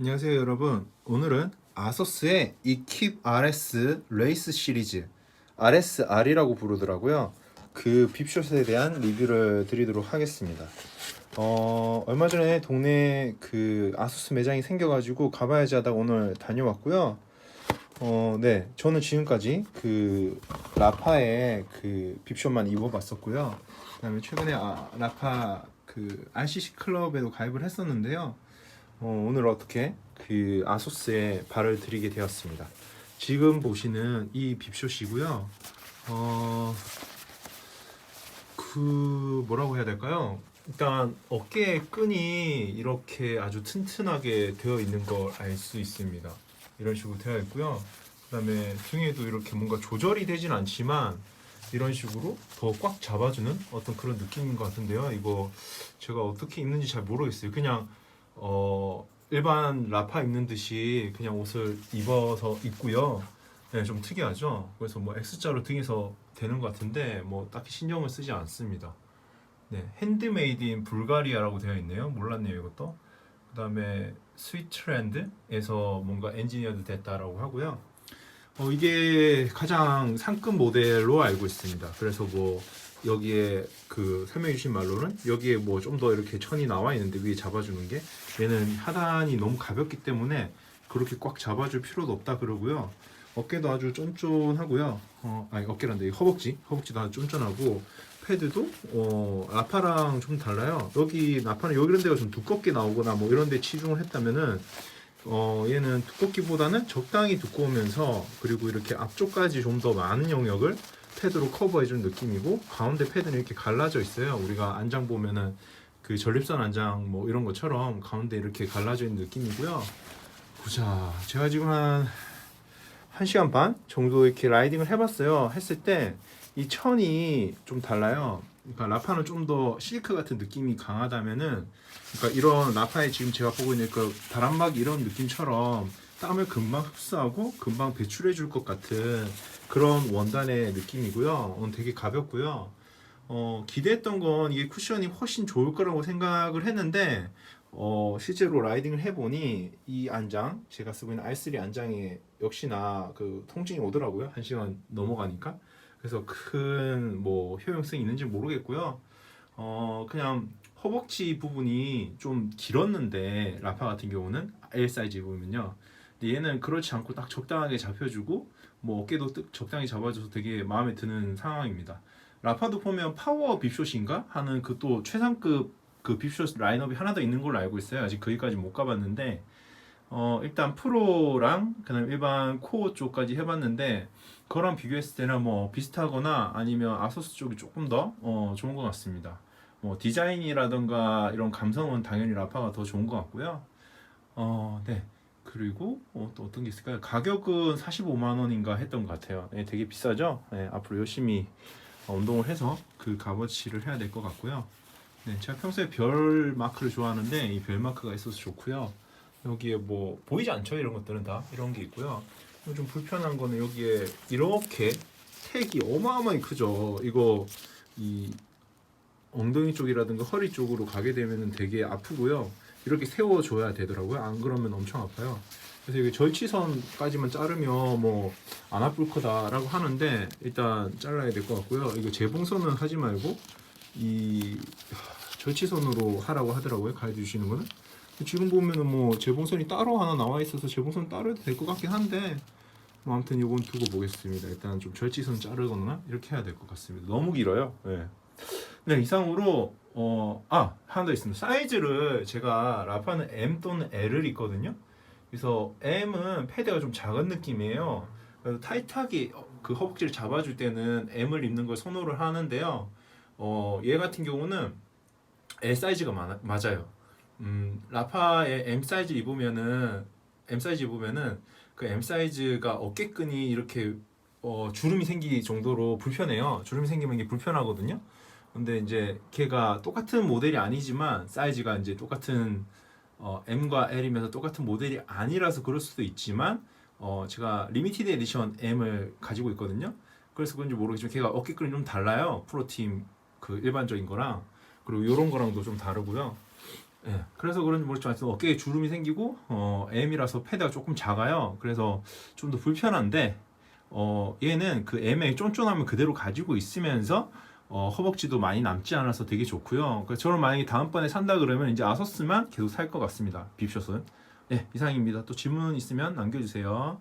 안녕하세요 여러분. 오늘은 아서스의 이킵 RS 레이스 시리즈 RSR이라고 부르더라고요. 그 빕숏에 대한 리뷰를 드리도록 하겠습니다. 어 얼마 전에 동네에 그 아소스 매장이 생겨가지고 가봐야지 하다가 오늘 다녀왔고요. 어네 저는 지금까지 그 라파의 그 빕숏만 입어봤었고요. 그 다음에 최근에 아, 라파 그 RCC 클럽에도 가입을 했었는데요 어, 오늘 어떻게 그 아소스에 발을 들이게 되었습니다. 지금 보시는 이 빕숏이고요. 어, 그 뭐라고 해야 될까요? 일단 어깨 끈이 이렇게 아주 튼튼하게 되어 있는 걸 알 수 있습니다. 이런 식으로 되어 있고요. 그다음에 등에도 이렇게 뭔가 조절이 되진 않지만 이런 식으로 더 꽉 잡아주는 어떤 그런 느낌인 것 같은데요. 이거 제가 어떻게 입는지 잘 모르겠어요. 그냥 어 일반 라파 입는 듯이 그냥 옷을 입어서 입고요. 네, 좀 특이하죠. 그래서 뭐 X자로 등에서 되는 것 같은데 뭐 딱히 신경을 쓰지 않습니다. 네, 핸드메이드인 불가리아라고 되어 있네요. 몰랐네요, 이것도. 그다음에 스위트랜드에서 뭔가 엔지니어드 됐다라고 하고요. 어, 이게 가장 상급 모델로 알고 있습니다. 그래서 뭐 여기에 그 설명해 주신 말로는 여기에 뭐 좀 더 이렇게 천이 나와 있는데 위에 잡아주는 게 얘는 하단이 너무 가볍기 때문에 그렇게 꽉 잡아줄 필요도 없다 그러고요. 어깨도 아주 쫀쫀하고요. 어, 아니 어깨란데 이 허벅지, 허벅지도 아주 쫀쫀하고 패드도 어, 라파랑 좀 달라요. 여기 라파는 여기 이런 데가 좀 두껍게 나오거나 뭐 이런 데 치중을 했다면은 어, 얘는 두껍기보다는 적당히 두꺼우면서 그리고 이렇게 앞쪽까지 좀 더 많은 영역을 패드로 커버해준 느낌이고 가운데 패드는 이렇게 갈라져 있어요. 우리가 안장 보면은 그 전립선 안장 뭐 이런 것처럼 가운데 이렇게 갈라져 있는 느낌이고요. 보자, 제가 지금 한 1시간 반 정도 이렇게 라이딩을 해봤어요. 했을 때 이 천이 좀 달라요. 그러니까 라파는 좀 더 실크 같은 느낌이 강하다면은 그러니까 이런 라파에 지금 제가 보고 있는 그 바람막 이런 느낌처럼 땀을 금방 흡수하고 금방 배출해 줄 것 같은 그런 원단의 느낌이고요. 어, 되게 가볍고요. 어, 기대했던 건 이게 쿠션이 훨씬 좋을 거라고 생각을 했는데 어, 실제로 라이딩을 해보니 이 안장 제가 쓰고 있는 R3 안장에 역시나 그 통증이 오더라고요. 한 시간 넘어가니까 그래서 큰 뭐 효용성이 있는지 모르겠고요. 어, 그냥 허벅지 부분이 좀 길었는데 라파 같은 경우는 L 사이즈 입으면요. 얘는 그렇지 않고 딱 적당하게 잡혀주고 뭐 어깨도 뜩 적당히 잡아줘서 되게 마음에 드는 상황입니다. 라파도 보면 파워 빕숏인가 하는 그 또 최상급 그 빕숏 라인업이 하나 더 있는 걸로 알고 있어요. 아직 거기까지 못 가봤는데 어 일단 프로랑 그다음 일반 코어 쪽까지 해봤는데 그거랑 비교했을 때는 뭐 비슷하거나 아니면 아소스 쪽이 조금 더 어, 좋은 것 같습니다. 뭐 디자인이라던가 이런 감성은 당연히 라파가 더 좋은 것 같고요. 어, 네. 그리고 어, 또 어떤 게 있을까요? 가격은 45만 원인가 했던 것 같아요. 네, 되게 비싸죠. 네, 앞으로 열심히 어, 운동을 해서 그 값어치를 해야 될 것 같고요. 네, 제가 평소에 별 마크를 좋아하는데 이 별 마크가 있어서 좋고요. 여기에 뭐 보이지 않죠? 이런 것들은 다 이런 게 있고요. 그리고 좀 불편한 거는 여기에 이렇게 택이 어마어마히 크죠. 이거 이 엉덩이 쪽이라든가 허리 쪽으로 가게 되면은 되게 아프고요. 이렇게 세워줘야 되더라고요. 안 그러면 엄청 아파요. 그래서 이게 절치선까지만 자르면 뭐 안 아플 거다라고 하는데 일단 잘라야 될 것 같고요. 이거 재봉선은 하지 말고 이 하, 절치선으로 하라고 하더라고요. 가이드 주시는 거는. 지금 보면은 뭐 재봉선이 따로 하나 나와 있어서 재봉선 따로 해도 될 것 같긴 한데 뭐 아무튼 이건 두고 보겠습니다. 일단 좀 절지선 자르거나 이렇게 해야 될 것 같습니다. 너무 길어요. 네. 네 이상으로 어 아 하나 더 있습니다. 사이즈를 제가 라파는 M 또는 L을 입거든요. 그래서 M은 패드가 좀 작은 느낌이에요. 그래서 타이트하게 그 허벅지를 잡아줄 때는 M을 입는 걸 선호를 하는데요. 어 얘 같은 경우는 L 사이즈가 많아, 맞아요. 음 라파의 M 사이즈 입으면은 M 사이즈 입으면은 그 M 사이즈가 어깨끈이 이렇게 어, 주름이 생길 정도로 불편해요. 주름이 생기면 이게 불편하거든요. 근데 이제 걔가 똑같은 모델이 아니지만 사이즈가 이제 똑같은 어, M과 L이면서 똑같은 모델이 아니라서 그럴 수도 있지만 어, 제가 리미티드 에디션 M을 가지고 있거든요. 그래서 그런지 모르겠지만 걔가 어깨끈이 좀 달라요. 프로팀 그 일반적인 거랑 그리고 이런 거랑도 좀 다르고요. 예, 그래서 그런지 모르지만 하여튼 어깨에 주름이 생기고 어, M이라서 패드가 조금 작아요. 그래서 좀 더 불편한데 어, 얘는 그 M의 쫀쫀함을 그대로 가지고 있으면서 어, 허벅지도 많이 남지 않아서 되게 좋고요. 저는 만약에 다음번에 산다 그러면 이제 아서스만 계속 살 것 같습니다. 빕숏은. 예, 이상입니다. 또 질문 있으면 남겨주세요.